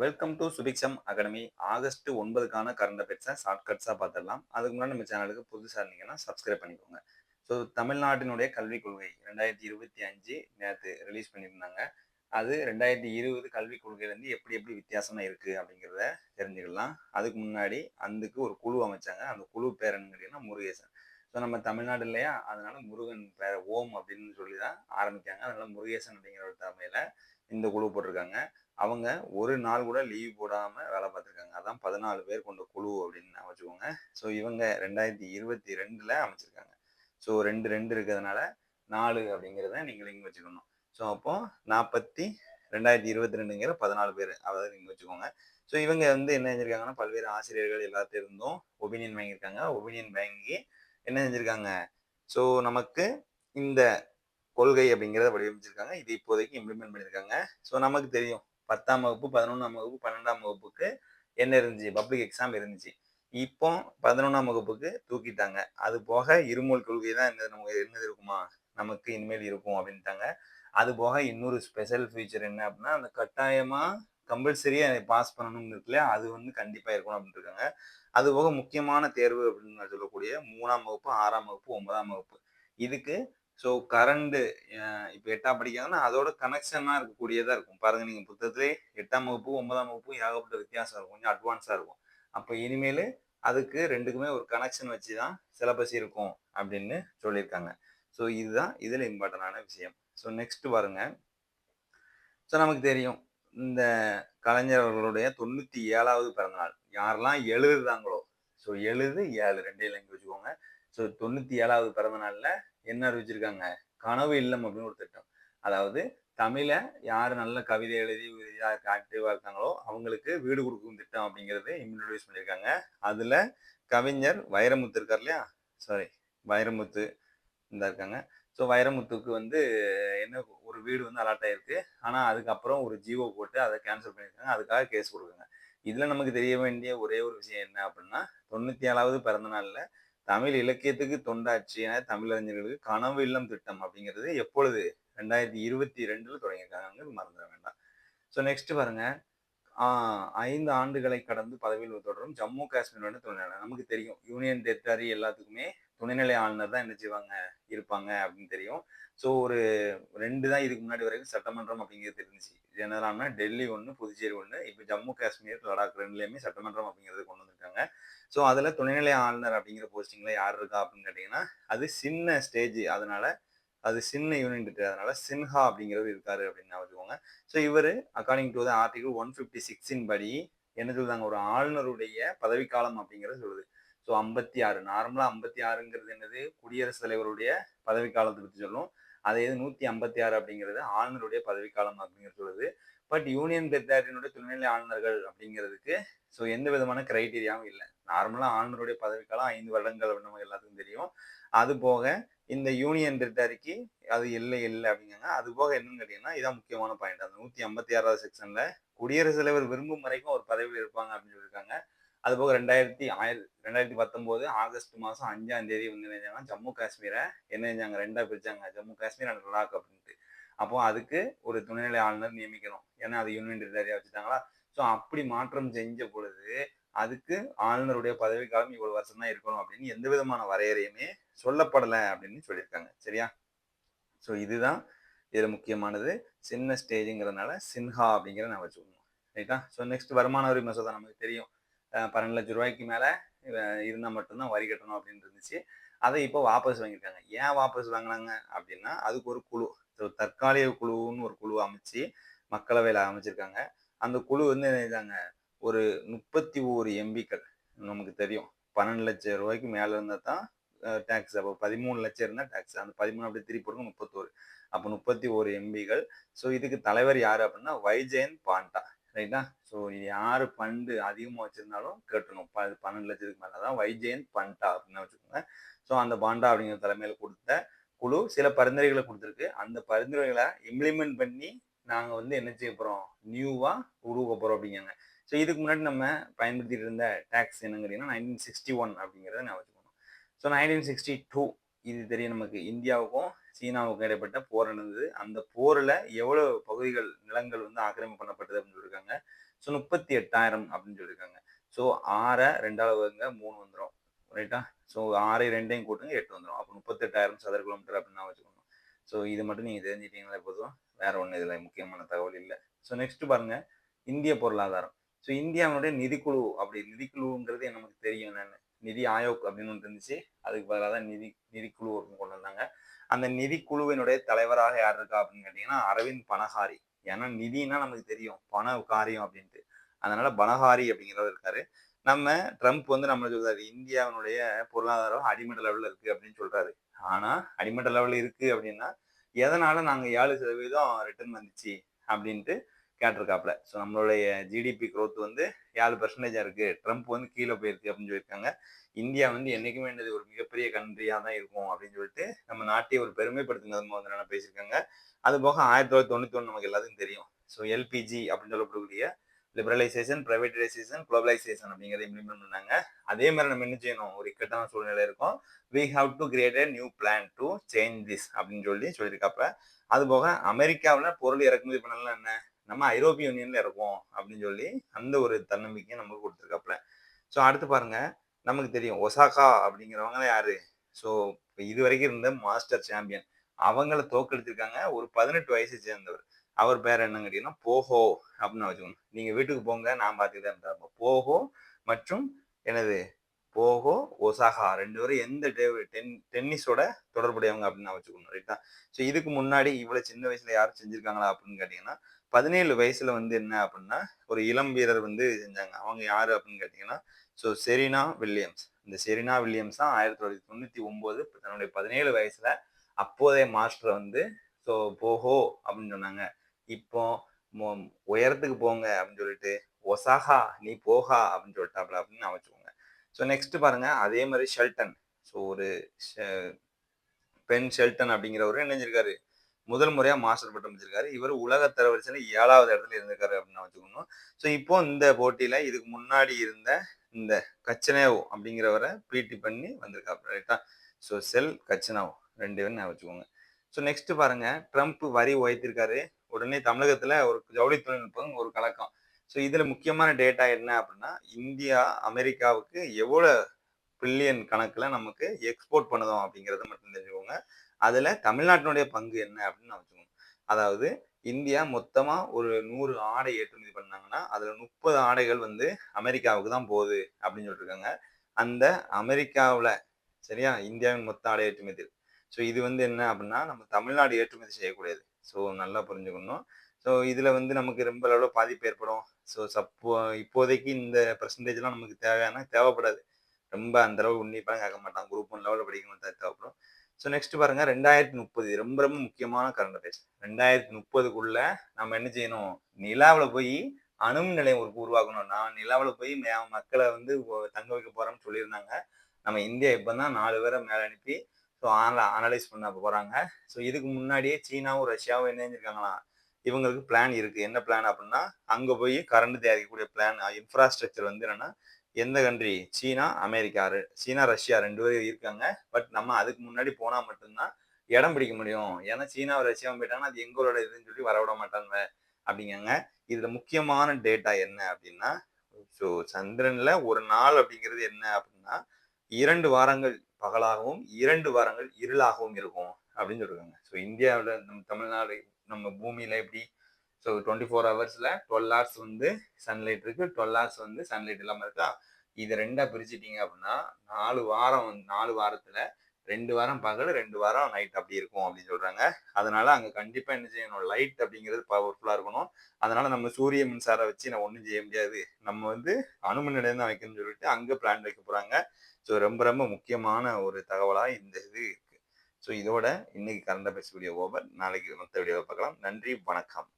Welcome to Subiksham academy August ஒன்பதுக்கான current அஃபேர்ஸை ஷார்ட்கட்ஸாக பார்த்துடலாம். அதுக்கு முன்னாடி நம்ம சேனலுக்கு புதுசாக இருந்தீங்கன்னா சப்ஸ்கிரைப் பண்ணிக்கோங்க. ஸோ தமிழ்நாட்டினுடைய கல்விக் கொள்கை ரெண்டாயிரத்தி இருபத்தி அஞ்சு நேற்று ரிலீஸ் பண்ணியிருந்தாங்க. அது ரெண்டாயிரத்தி இருபது கல்விக் கொள்கையிலேருந்து எப்படி எப்படி வித்தியாசமாக இருக்குது அப்படிங்கிறத தெரிஞ்சுக்கலாம். அதுக்கு முன்னாடி அதுக்கு ஒரு குழு அமைச்சாங்க. அந்த குழு பேர் என்னன்னு கேட்டிங்கன்னா முருகேசன். ஸோ நம்ம தமிழ்நாடு இல்லையா? அதனால முருகன் பேர் ஓம் அப்படின்னு சொல்லி தான் ஆரம்பிக்காங்க அதனால முருகேசன் அப்படிங்கிற ஒரு தலைமையில் இந்த குழு போட்டிருக்காங்க. அவங்க ஒரு நாள் கூட லீவ் போடாமல் வேலை பார்த்துருக்காங்க. அதான் பதினாலு பேர் கொண்ட குழு அப்படின்னு வச்சுக்கோங்க. ஸோ இவங்க ரெண்டாயிரத்தி இருபத்தி ரெண்டில் அமைச்சிருக்காங்க. ஸோ ரெண்டு ரெண்டு இருக்கிறதுனால நாலு அப்படிங்கிறத நீங்கள் இங்கே வச்சுக்கணும். ஸோ அப்போ நாற்பத்தி ரெண்டாயிரத்தி இருபத்தி ரெண்டுங்கிற பதினாலு பேர் அதாவது நீங்கள் வச்சுக்கோங்க. ஸோ இவங்க வந்து என்ன செஞ்சிருக்காங்கன்னா பல்வேறு ஆசிரியர்கள் எல்லாத்தையும் இருந்தும் ஒபீனியன் வாங்கியிருக்காங்க. ஒப்பீனியன் வாங்கி என்ன செஞ்சுருக்காங்க? ஸோ நமக்கு இந்த கொள்கை அப்படிங்கிறத வடிவமைச்சிருக்காங்க. இது இப்போதைக்கு இம்ப்ளிமெண்ட் பண்ணியிருக்காங்க. ஸோ நமக்கு தெரியும். பத்தாம் வகுப்பு பதினொன்றாம் வகுப்பு பன்னெண்டாம் வகுப்புக்கு என்ன இருந்துச்சு? பப்ளிக் எக்ஸாம் இருந்துச்சு. இப்போ பதினொன்றாம் வகுப்புக்கு தூக்கிட்டாங்க. அது போக இருமொழி கொள்கை தான் என்ன நமக்கு என்னது இருக்குமா? நமக்கு இனிமேல் இருக்கும் அப்படின்ட்டாங்க. அது போக இன்னொரு ஸ்பெஷல் ஃபீச்சர் என்ன அப்படின்னா அந்த கட்டாயமாக கம்பல்சரியாக பாஸ் பண்ணணும்னு இருக்குல்ல அது வந்து கண்டிப்பாக இருக்கணும் அப்படின்னு இருக்காங்க. அது போக முக்கியமான தேர்வு அப்படின்னு சொல்லக்கூடிய மூணாம் வகுப்பு ஆறாம் வகுப்பு ஒன்பதாம் வகுப்பு. இதுக்கு ஸோ கரண்டு இப்போ எட்டாம் படிக்காங்கன்னா அதோட கனெக்ஷனாக இருக்கக்கூடியதாக இருக்கும். பாருங்கள் நீங்கள் புத்தகத்திலே எட்டாம் வகுப்பு ஒன்பதாம் வகுப்பு ஏகப்பட்ட வித்தியாசம் இருக்கும். கொஞ்சம் அட்வான்ஸாக இருக்கும். அப்போ இனிமேல் அதுக்கு ரெண்டுக்குமே ஒரு கனெக்ஷன் வச்சு தான் சிலபஸ் இருக்கும் அப்படின்னு சொல்லியிருக்காங்க. ஸோ இதுதான் இதில் இம்பார்ட்டண்டான விஷயம். ஸோ நெக்ஸ்ட் பாருங்க. ஸோ நமக்கு தெரியும். இந்த கலைஞர் அவர்களுடைய தொண்ணூற்றி ஏழாவது பிறந்தநாள். யாரெல்லாம் எழுதுதாங்களோ ஸோ எழுது ஏழு ரெண்டே இங்கே வச்சுக்கோங்க. ஸோ தொண்ணூற்றி ஏழாவது பிறந்த நாளில் என்ன அறிவிச்சிருக்காங்க? கனவு இல்லம் அப்படின்னு ஒரு திட்டம். அதாவது தமிழை யார் நல்ல கவிதை எழுதி ஆக்டிவாக இருக்காங்களோ அவங்களுக்கு வீடு கொடுக்கும் திட்டம் அப்படிங்கிறது இன்ட்ரடியூஸ் பண்ணியிருக்காங்க. அதில் கவிஞர் வைரமுத்து இருக்கார் இல்லையா? சாரி வைரமுத்து இந்த இருக்காங்க. ஸோ வைரமுத்துக்கு வந்து என்ன ஒரு வீடு வந்து அலாட் ஆயிருக்கு. ஆனால் அதுக்கப்புறம் ஒரு ஜியோ போட்டு அதை கேன்சல் பண்ணியிருக்காங்க. அதுக்காக கேஸ் கொடுக்குங்க இதில் நமக்கு தெரிய வேண்டிய ஒரே ஒரு விஷயம் என்ன அப்படின்னா தொண்ணூற்றி ஏழாவது பிறந்த நாளில் தமிழ் இலக்கியத்துக்கு தொண்டாற்றிய தமிழறிஞர்களுக்கு கனவு இல்லம் திட்டம் அப்படிங்கிறது எப்பொழுது? ரெண்டாயிரத்தி இருபத்தி ரெண்டுல தொடங்கியிருக்காங்க. மறந்துட வேண்டாம். ஸோ நெக்ஸ்ட் பாருங்க. ஐந்து ஆண்டுகளை கடந்து பதவியில் தொடரும் ஜம்மு காஷ்மீர் வந்து துணைநிலை நமக்கு தெரியும். யூனியன் டெரிட்டரி எல்லாத்துக்குமே துணைநிலை ஆளுநர் தான் என்ன செய்வாங்க? இருப்பாங்க அப்படின்னு தெரியும். ஸோ ஒரு ரெண்டு தான் இதுக்கு முன்னாடி வரைக்கும் சட்டமன்றம் அப்படிங்கிறது இருந்துச்சு என்னதான்னா டெல்லி ஒன்று புதுச்சேரி ஒன்று இப்போ ஜம்மு காஷ்மீர் லடாக் ரெண்டுலேயுமே சட்டமன்றம் அப்படிங்கிறது கொண்டு வந்திருக்காங்க. ஸோ அதில் துணைநிலை ஆளுநர் அப்படிங்கிற போஸ்டிங்கில் யார் இருக்கா அப்படின்னு கேட்டிங்கன்னா அது சின்ன ஸ்டேஜ் அதனால அது சின்ன யூனிட் அதனால சின்ஹா அப்படிங்கிறது இருக்காரு அப்படின்னு வச்சுக்கோங்க. ஸோ இவர் according to the article one fifty சிக்ஸின் படி என்ன சொல்லுதாங்க ஒரு ஆளுநருடைய பதவிக்காலம் அப்படிங்கிறது சொல்லுது. ஸோ ஐம்பத்தி ஆறு. நார்மலாக ஐம்பத்தி ஆறுங்கிறது என்னது? குடியரசுத் தலைவருடைய பதவிக்காலத்தை பற்றி சொல்லும் அதே இது நூற்றி ஐம்பத்தி ஆறு அப்படிங்கிறது ஆளுநருடைய பதவிக்காலம் அப்படிங்கிறது சொல்லுது. பட் யூனியன் டெரிட்டரியினுடைய துணைநிலை ஆளுநர்கள் அப்படிங்கிறதுக்கு ஸோ எந்த விதமான கிரைட்டீரியாவும் இல்லை. நார்மலாக ஆளுநருடைய பதவிக்காலம் ஐந்து வருடங்கள் அப்படின்னு எல்லாத்துக்கும் தெரியும். அது போக இந்த யூனியன் டெரிட்டரிக்கு அது இல்லை இல்லை அப்படிங்காங்க அது போக என்னன்னு கேட்டிங்கன்னா இதான் முக்கியமான பாயிண்ட் அந்த நூற்றி ஐம்பத்தி ஆறாவது செக்ஷனில் குடியரசுத் தலைவர் விரும்பும் வரைக்கும் ஒரு பதவியில் இருப்பாங்க அப்படின்னு சொல்லியிருக்காங்க. அது போக ரெண்டாயிரத்தி ஆயிரத்தி ரெண்டாயிரத்தி பத்தொம்போது ஆகஸ்ட் மாதம் அஞ்சாம் தேதி வந்து என்ன ஜம்மு காஷ்மீரை என்ன செஞ்சாங்க? ரெண்டாக பிரிச்சாங்க. ஜம்மு காஷ்மீர் அண்ட் லடாக் அப்படின்ட்டு. அப்போ அதுக்கு ஒரு துணைநிலை ஆளுநர் நியமிக்கணும். ஏன்னா அது யூனியன் டெரிட்டரியா வச்சுட்டாங்களா? ஸோ அப்படி மாற்றம் செஞ்ச பொழுது அதுக்கு ஆளுநருடைய பதவிக்காலம் இவ்வளவு வருஷம் தான் இருக்கணும் அப்படின்னு எந்த விதமான வரையறையுமே சொல்லப்படலை அப்படின்னு சொல்லியிருக்காங்க. சரியா? ஸோ இதுதான் இதில் முக்கியமானது. சின்ன ஸ்டேஜுங்கிறதுனால சின்ஹா அப்படிங்கிற நான் வச்சுக்கணும். ரைட்டா? ஸோ நெக்ஸ்ட் வருமான வரி மசோதா நமக்கு தெரியும். பன்னெண்டு லட்சம் ரூபாய்க்கு மேலே இருந்தால் மட்டும்தான் வரி கட்டணும் அப்படின்னு இருந்துச்சு. அதை இப்போ வாபஸ் வாங்கியிருக்காங்க. ஏன் வாபஸ் வாங்கினாங்க அப்படின்னா அதுக்கு ஒரு குழு ஸோ தற்காலிக குழுன்னு ஒரு குழு அமைச்சு மக்களவையில் அமைச்சிருக்காங்க. அந்த குழு வந்து நினைச்சாங்க ஒரு முப்பத்தி ஓரு எம்பிக்கள் நமக்கு தெரியும். பன்னெண்டு லட்சம் ரூபாய்க்கு மேலே இருந்தால் தான் டேக்ஸ் அப்போ பதிமூணு லட்சம் இருந்தால் டேக்ஸ் அந்த பதிமூணு அப்படியே திருப்பி போடுங்க முப்பத்தோரு. அப்போ முப்பத்தி ஓரு எம்பிகள் ஸோ இதுக்கு தலைவர் யார் அப்படின்னா வைஜெயந்த் பாண்டா. ரைட்டா ஸோ இது யார் ஃபண்டு அதிகமாக வச்சுருந்தாலும் கட்டணும். ப பன்னெண்டு லட்சத்துக்கு மேலே தான் வைஜெயந்த் பண்டா அப்படின்னு வச்சுக்கோங்க. ஸோ அந்த பாண்டா அப்படிங்கிற தலைமையில் கொடுத்த குழு சில பரிந்துரைகளை கொடுத்துருக்கு. அந்த பரிந்துரைகளை இம்ப்ளிமெண்ட் பண்ணி நாங்கள் வந்து என்ன செய்ய போகிறோம் நியூவாக உருவாக்க போகிறோம் அப்படிங்காங்க ஸோ இதுக்கு முன்னாடி நம்ம பயன்படுத்திட்டு இருந்த டேக்ஸ் என்னங்கிறீங்கன்னா நைன்டீன் சிக்ஸ்டி ஒன் அப்படிங்கிறத நான் வச்சுக்கணும். ஸோ நைன்டீன் சிக்ஸ்டி டூ இது தெரியும் நமக்கு. இந்தியாவுக்கும் சீனாவுக்கும் இடைப்பட்ட போர் நடந்தது. அந்த போரில் எவ்வளோ பகுதிகள் நிலங்கள் வந்து ஆக்கிரமிப்பு பண்ணப்பட்டது அப்படின்னு சொல்லியிருக்காங்க ஸோ முப்பத்தி எட்டாயிரம் அப்படின்னு சொல்லியிருக்காங்க ஸோ ஆறை ரெண்டாவது வருங்க மூணு வந்துடும் ரைட்டா ஸோ ஆறை ரெண்டையும் கூட்டுங்க எட்டு வந்துடும் அப்போ முப்பத்தெட்டாயிரம் சதுர கிலோமீட்டர் அப்படின்னு வச்சுக்கணும். ஸோ இது மட்டும் நீங்கள் தெரிஞ்சிட்டீங்களா போதும். வேற ஒன்றும் இதில் முக்கியமான தகவல் இல்லை. ஸோ நெக்ஸ்ட் பாருங்க. இந்திய பொருளாதாரம். ஸோ இந்தியாவுடைய நிதிக்குழு அப்படி நிதிக்குழுங்கிறது நமக்கு தெரியும் என்னென்னு. நிதி ஆயோக் அப்படின்னு ஒன்று இருந்துச்சு. அதுக்கு பதிலாக தான் நிதி நிதிக்குழு ஒன்று கொண்டு வந்தாங்க. அந்த நிதிக்குழுவினுடைய தலைவராக யார் இருக்கா அப்படின்னு கேட்டிங்கன்னா அரவிந்த் பனஹாரி. ஏன்னா நிதினா நமக்கு தெரியும். பண காரியம் அப்படின்ட்டு. அதனால பனஹாரி அப்படிங்கிறவர் இருக்காரு. நம்ம ட்ரம்ப் வந்து நம்ம சொல்றாரு இந்தியாவினுடைய பொருளாதாரம் அடிமட்ட லெவலில் இருக்கு அப்படின்னு சொல்றாரு. ஆனா அடிமட்ட லெவலில் இருக்கு அப்படின்னா எதனால நாங்க ஏழு சதவீதம் ரிட்டர்ன் வந்துச்சு? அப்படின்ட்டு கேட்டிருக்காப்புல. ஸோ நம்மளுடைய ஜிடிபி க்ரோத் வந்து ஏழு பர்சன்டேஜாக இருக்குது ட்ரம்ப் வந்து கீழே போயிருக்கு அப்படின்னு சொல்லியிருக்காங்க. இந்தியா வந்து என்றைக்குமே என்னது ஒரு மிகப்பெரிய கண்ட்ரியாக தான் இருக்கும் அப்படின்னு சொல்லிட்டு நம்ம நாட்டை ஒரு பெருமைப்படுத்தினது விதமாக வந்து என்ன பேசியிருக்காங்க. அது போக ஆயிரத்தி தொள்ளாயிரத்தி தொண்ணூற்றி ஒன்று நமக்கு எல்லாத்துக்கும் தெரியும். ஸோ எல்பிஜி அப்படின்னு சொல்லப்படக்கூடிய லிபரலைசேஷன் ப்ரைவேட்டைசேஷன் குளோபலைசேஷன் அப்படிங்கிறத இம்ப்ளிமெண்ட் பண்ணாங்க. அதே மாதிரி நம்ம என்ன செய்யணும்? ஒரு இக்கட்டான சூழ்நிலை இருக்கும். We have to create a new plan to change this அப்படின்னு சொல்லி சொல்லியிருக்காப்ப அது போக அமெரிக்காவில் பொருள் இறக்குமதி பண்ணலாம் என்ன? நம்ம ஐரோப்பிய யூனியன்ல இருக்கோம் அப்படின்னு சொல்லி அந்த ஒரு தன்னம்பிக்கையை நமக்கு கொடுத்துருக்காப்புல. ஸோ அடுத்து பாருங்க. நமக்கு தெரியும். ஒசாகா அப்படிங்கிறவங்க யாரு? ஸோ இது வரைக்கும் இருந்த மாஸ்டர் சாம்பியன். அவங்கள தோக்கெடுத்திருக்காங்க ஒரு பதினெட்டு வயசு சேர்ந்தவர். அவர் பேர் என்னன்னு கேட்டீங்கன்னா போஹோ அப்படின்னு வச்சுக்கணும். நீங்க வீட்டுக்கு போங்க நான் பார்த்துக்கிட்டே இருந்தா போஹோ மற்றும் எனது போகோ ஒசாகா ரெண்டு பேரும் எந்த டென் டென்னிஸோட தொடர்புடையவங்க அப்படின்னு நான் வச்சுக்கணும் ரைட்டா ஸோ இதுக்கு முன்னாடி இவ்வளவு சின்ன வயசுல யாரும் செஞ்சிருக்காங்களா அப்படின்னு கேட்டீங்கன்னா பதினேழு வயசுல வந்து என்ன அப்படின்னா ஒரு இளம் வீரர் வந்து செஞ்சாங்க. அவங்க யாரு அப்படின்னு கேட்டீங்கன்னா ஸோ செரினா வில்லியம்ஸ் இந்த செரினா வில்லியம்ஸ் தான் ஆயிரத்தி தொள்ளாயிரத்தி தொண்ணூத்தி ஒன்பது தன்னுடைய பதினேழு வயசுல அப்போதைய மாஸ்டர் வந்து ஸோ போஹோ அப்படின்னு சொன்னாங்க. இப்போ உயரத்துக்கு போங்க அப்படின்னு சொல்லிட்டு ஒசாகா நீ போகா அப்படின்னு சொல்லிட்டாப்ல அப்படின்னு நான் ஸோ நெக்ஸ்ட் பாருங்க அதே மாதிரி ஷெல்டன் ஸோ ஒரு பென் ஷெல்டன் அப்படிங்கிறவரு என்ன செஞ்சிருக்காரு? முதல் முறையாக மாஸ்டர் பட்டம் வச்சிருக்காரு. இவர் உலக தரவரிசையில் ஏழாவது இடத்துல இருந்திருக்காரு அப்படின்னு வச்சுக்கணும். ஸோ இப்போ இந்த போட்டியில் இதுக்கு முன்னாடி இருந்த இந்த கச்சனேவோ அப்படிங்கிறவரை பீட்டி பண்ணி வந்திருக்காரு ரைட்டா ஸோ செல் கச்சனாவோ ரெண்டு பேரும் நான் வச்சுக்கோங்க. ஸோ நெக்ஸ்ட் பாருங்க. ட்ரம்ப் வரி உயர்த்திருக்காரு. உடனே தமிழகத்தில் ஒரு ஜவுளி தொழில்நுட்பம் ஒரு கலக்கம். ஸோ இதில் முக்கியமான டேட்டா என்ன அப்படின்னா இந்தியா அமெரிக்காவுக்கு எவ்வளோ பில்லியன் கணக்கில் நமக்கு எக்ஸ்போர்ட் பண்ணுதோம் அப்படிங்கிறத மட்டும் தெரிஞ்சுக்கோங்க. அதில் தமிழ்நாட்டினுடைய பங்கு என்ன அப்படின்னு நான் வச்சுக்கோங்க அதாவது இந்தியா மொத்தமாக ஒரு நூறு ஆடை ஏற்றுமதி பண்ணாங்கன்னா அதில் முப்பது ஆடைகள் வந்து அமெரிக்காவுக்கு தான் போகுது அப்படின்னு சொல்லியிருக்காங்க அந்த அமெரிக்காவில் சரியா? இந்தியாவின் மொத்த ஆடை ஏற்றுமதி ஸோ இது வந்து என்ன அப்படின்னா நம்ம தமிழ்நாடு ஏற்றுமதி செய்யக்கூடியது. ஸோ நல்லா புரிஞ்சுக்கணும். ஸோ இதில் வந்து நமக்கு ரொம்ப அளவில் பாதிப்பு ஏற்படும். ஸோ சப்போ இப்போதைக்கு இந்த பர்சன்டேஜ்லாம் நமக்கு தேவையான தேவைப்படாது. ரொம்ப அந்த அளவு உன்னிப்பாக கேட்க மாட்டான். குரூப் ஒன் லெவலில் படிக்கணும் தேவைப்படும். ஸோ நெக்ஸ்ட் பாருங்க ரெண்டாயிரத்தி முப்பது. ரொம்ப ரொம்ப முக்கியமான கரண்ட் அஃபேர்ஸ் ரெண்டாயிரத்தி முப்பதுக்குள்ள நம்ம என்ன செய்யணும்? நிலாவில் போய் அணும் நிலையம் ஒரு உருவாக்கணும். நான் நிலாவில் போய் மக்களை வந்து தங்க வைக்க போறோம்னு சொல்லியிருந்தாங்க. நம்ம இந்தியா இப்போ தான் நாலு பேரை மேலே அனுப்பி ஸோ அனலைஸ் பண்ண போகிறாங்க ஸோ இதுக்கு முன்னாடியே சீனாவும் ரஷ்யாவும் என்ன செஞ்சிருக்காங்களா? இவங்களுக்கு பிளான் இருக்கு. என்ன பிளான் அப்படின்னா அங்கே போய் கரண்ட் தயாரிக்கக்கூடிய பிளான் இன்ஃப்ராஸ்ட்ரக்சர் வந்து என்னன்னா எந்த country China America China Russia ரெண்டு பேரும் இருக்காங்க. பட் நம்ம அதுக்கு முன்னாடி போனால் மட்டும்தான் இடம் பிடிக்க முடியும். ஏன்னா சீனாவை ரஷ்யாவும் போயிட்டாங்கன்னா அது எங்களோட இதுன்னு சொல்லி வரவிட மாட்டாங்க அப்படிங்காங்க. இதில் முக்கியமான டேட்டா என்ன அப்படின்னா ஸோ சந்திரனில் ஒரு நாள் அப்படிங்கிறது என்ன அப்படின்னா இரண்டு வாரங்கள் பகலாகவும் இரண்டு வாரங்கள் இருளாகவும் இருக்கும் அப்படின்னு சொல்லியிருக்காங்க ஸோ இந்தியாவில் நம்ம தமிழ்நாடு நம்ம பூமியில் எப்படி ஸோ டுவெண்ட்டி ஃபோர் ஹவர்ஸில் டுவெல் ஹவர்ஸ் வந்து சன்லைட் இருக்குது டுவெல் ஹவர்ஸ் வந்து சன்லைட் இல்லாமல் இருக்கா? இதை ரெண்டாக பிரிச்சுட்டீங்க அப்படின்னா நாலு வாரம் வந்து நாலு வாரத்தில் ரெண்டு வாரம் பகல் ரெண்டு வாரம் நைட் அப்படி இருக்கும் அப்படின்னு சொல்கிறாங்க அதனால் அங்கே கண்டிப்பாக என்ன செய்யணும்? லைட் அப்படிங்கிறது பவர்ஃபுல்லாக இருக்கணும். அதனால் நம்ம சூரிய மின்சாரம் வச்சு நான் ஒன்றும் செய்ய முடியாது. நம்ம வந்து அணுமின் நிலையம் தான் வைக்கணும்னு சொல்லிட்டு அங்கே பிளான் வைக்க போகிறாங்க ஸோ ரொம்ப ரொம்ப முக்கியமான ஒரு தகவலாக இந்த இது இருக்குது ஸோ இதோட இன்னைக்கு கரண்ட் அஃபேர்ஸ் வீடியோ ஓவர். நாளைக்கு மற்ற வீடியோவை பார்க்கலாம். நன்றி வணக்கம்.